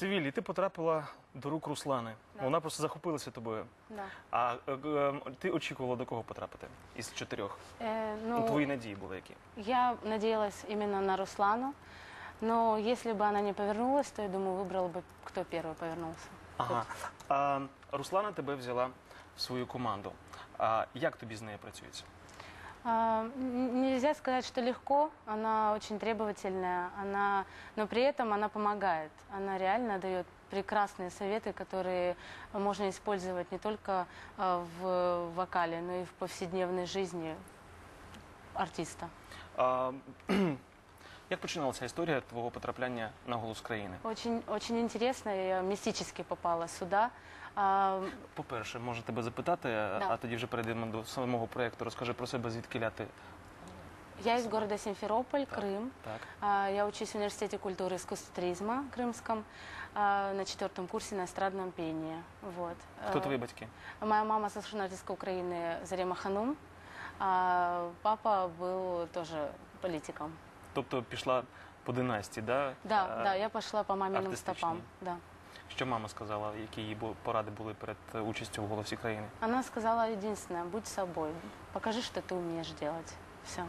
Севілі, ти потрапила до рук Руслани. Да. Вона просто захопилася тобою. Да. А е, е, ти очікувала до кого потрапити із чотирьох? Э, Ну, ну, твої надії були які? я надеялась именно на Руслану, но если бы она не повернулась, то я думаю, выбрал бы, кто первый повернулся. Ага. А, Руслана тебе взяла в свою команду. А як тобі з нею працюється? А, Нельзя сказать, что легко. Она очень требовательная, она, но при этом она помогает. Она реально дает прекрасные советы, которые можно использовать не только а, в вокале, но и в повседневной жизни артиста. А, як починалася історія твого потрапляння на голос країни? Очень, очень интересно, я мистически попала сюда. А, По-перше, можу тебе запитати, а тоді вже перейдемо до самого проєкту. Розкажи про себе, звідки ляти. Я из города Симферополь, Крым. Так. А, Я учусь в Университете культуры и искусств туризма Крымском а, на четвертом курсе на эстрадном пении. Вот. Хто Э, твої батьки? Моя мама совершенно артистка Украины Зарема Ханум, а папа был тоже политиком. Тобто пішла по династії, да? Да, А, да, я пошла по маминым стопам. Да. Що мама сказала, які її бу- поради були перед е, участю в голосі країни? Она сказала единственное, будь собой, покажи, что ты умеешь делать. Все.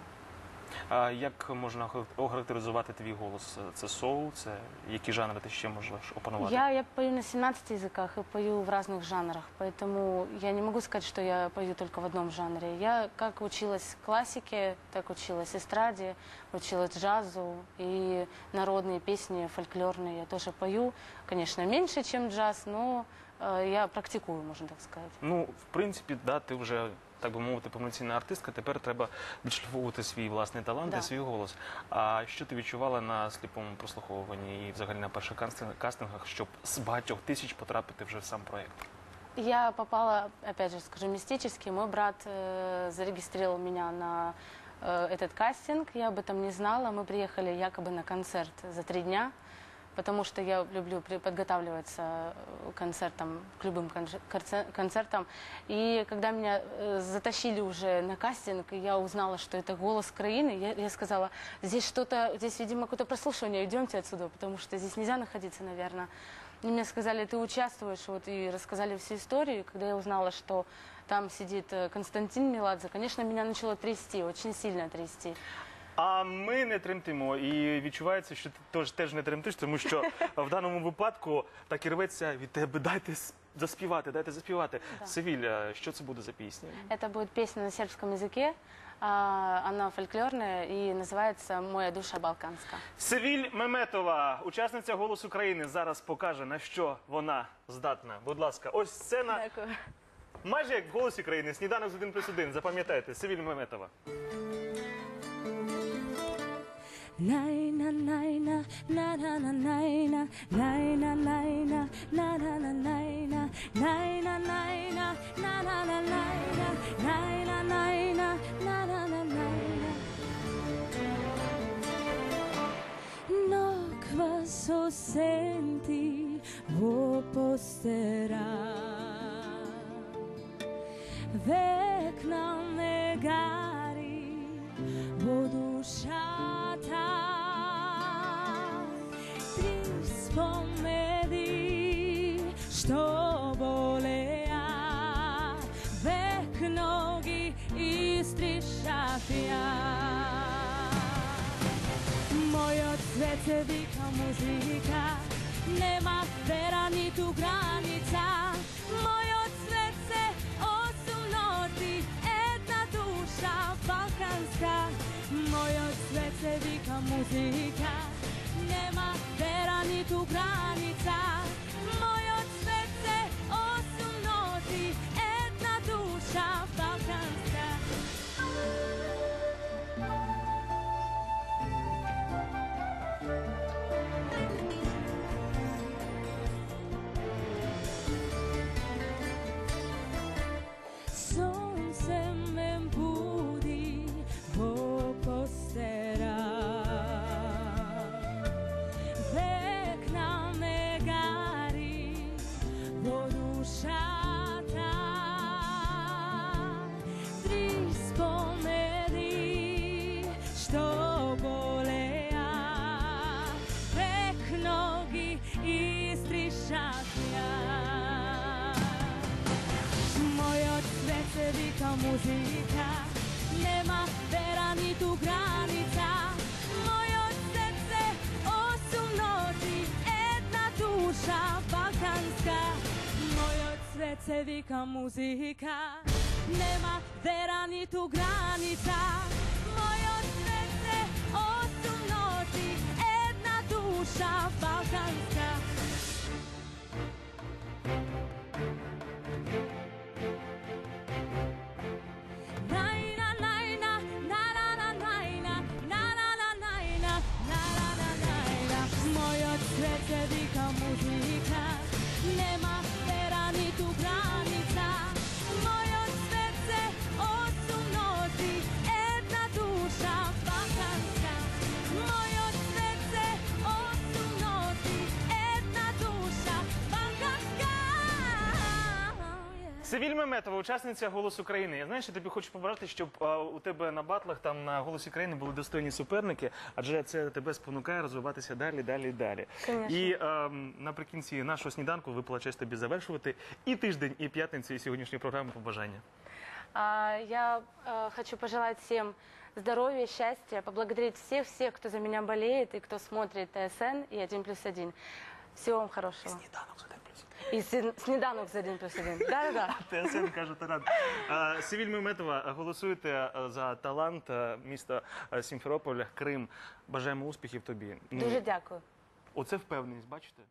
А як можна охар- охарактеризувати твій голос? Це соул, це які жанри ти ще можеш опанувати? Я, я пою на 17 языках и пою в разных жанрах, поэтому я не могу сказать, что я пою только в одном жанре. Я как училась классике, так училась эстраде, училась джазу и народные песни фольклорные я тоже пою. Конечно, меньше, чем джаз, но э, я практикую, можно так сказать. Ну, в принципі, да, ти вже, так би мовити, повноцінна артистка, тепер треба відшліфовувати свій власний талант Да. і свій голос. А що ти відчувала на сліпому прослуховуванні і взагалі на перших кастинг- кастингах, щоб з багатьох тисяч потрапити вже в сам проєкт? Я попала, опять же скажу, мистически. Мой брат э, зарегистрировал меня на э, этот кастинг. Я об этом не знала. Мы приехали якобы на концерт за три дня, потому что я люблю при- подготавливаться э, к концертам, к любым конж- конце- концертам. И когда меня э, затащили уже на кастинг, и я узнала, что это голос Украины, я, я сказала, здесь что-то, здесь, видимо, какое-то прослушивание, идемте отсюда, потому что здесь нельзя находиться, наверное. И мне сказали, ты участвуешь, вот, и рассказали всю историю. И когда я узнала, что там сидит э, Константин Меладзе, конечно, меня начало трясти, очень сильно трясти. А ми не тремтимо, і відчувається, що ти теж, теж не тремтиш, тому що в даному випадку так і рветься від тебе. Дайте с- заспівати, дайте заспівати. Севілля, що це буде за пісня? Это будет песня на сербском языке, а, она фольклорная и называется «Моя душа балканская». Севіль Меметова, учасниця «Голос України», зараз покаже, на що вона здатна. Будь ласка, ось сцена, Дякую. майже як в «Голосі країни», сніданок з 1 плюс 1. Запам'ятайте, Севіль Меметова. Nok var så sent i vår postera. Moje cvete vika muzika. Nema vera ni tu granica. Moje cvete osu noti Jedna duša balkanska. Moje cvete vika muzika. Nema vera ni tu granica muzika Nema vera ni tu granica. Moje srce osam noći Jedna duša balkanska. Moje srce vika muzika. Nema vera ni tu granica. Moje srce osam noći Jedna duša balkanska Севіль Меметова, учасниця «Голос України». Я знаєш, я тобі хочу побажати, щоб а, у тебе на батлах там на «Голосі України» були достойні суперники, адже це тебе спонукає розвиватися далі, далі, далі. Конечно. І ем, наприкінці нашого сніданку випала честь тобі завершувати і тиждень, і п'ятницю, і сьогоднішньої програми побажання. А, Я э, хочу пожелать всем здоровья, счастья, поблагодарить всех-всех, кто за меня болеет и кто смотрит ТСН и 1 плюс 1. Всего вам хорошего. Сніданок плюс. Син- снеданок за один плюс один. Да-да-да. ТСН каже Таран. Е, Севіль Меметова, голосуйте е, за талант е, міста е, Сімферополь, Крим. Бажаємо успіхів тобі. Ну, Дуже дякую. Оце впевненість, бачите?